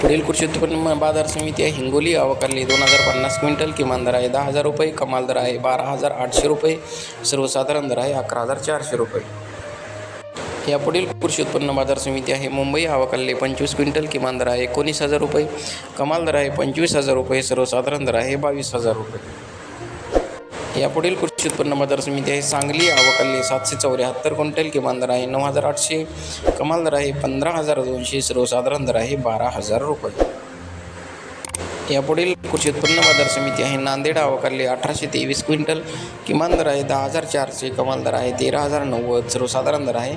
पुढील कृषी उत्पन्न बाजार समिती आहे. हिंगोली अवकाली दोन हजार पन्नास क्विंटल किमान दर आहे. दहा हजार रुपये कमाल दर आहे. बारा हजार आठशे रुपये सर्वसाधारण दर आहे. अकरा हजार चारशे रुपये. यापुढील कृषी उत्पन्न बाजार समिती आहे. मुंबई आवाकल्ले पंचवीस क्विंटल किमान दर आहे. एकोणीस हजार रुपये कमाल दर आहे. पंचवीस हजार रुपये सर्वसाधारण दर आहे. बावीस हजार रुपये. यापुढील कृषी उत्पन्न बाजार समिती आहे सांगली आवाकल्ले सातशे चौऱ्याहत्तर क्विंटल किमान दर आहे नऊ हजार आठशे कमाल दर आहे पंधरा हजार दोनशे सर्वसाधारण दर आहे बारा हजार रुपये. यापुढील कृषी उत्पन्न बाजार समिती आहे नांदेड आवाकल्ले अठराशे तेवीस क्विंटल किमान दर आहे दहा हजार चारशे कमाल दर आहे तेरा हजार नव्वद सर्वसाधारण दर आहे.